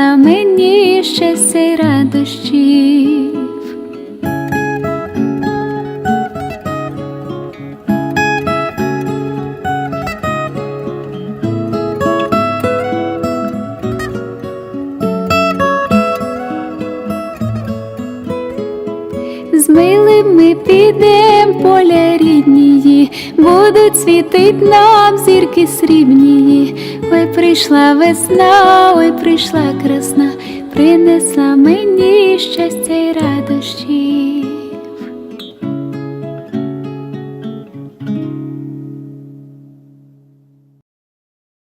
принесла мені щастя й радощів. З милим ми підем поля ріднії, будуть світить нам зірки срібнії. Прийшла весна, ой, прийшла красна, принесла мені щастя й радість.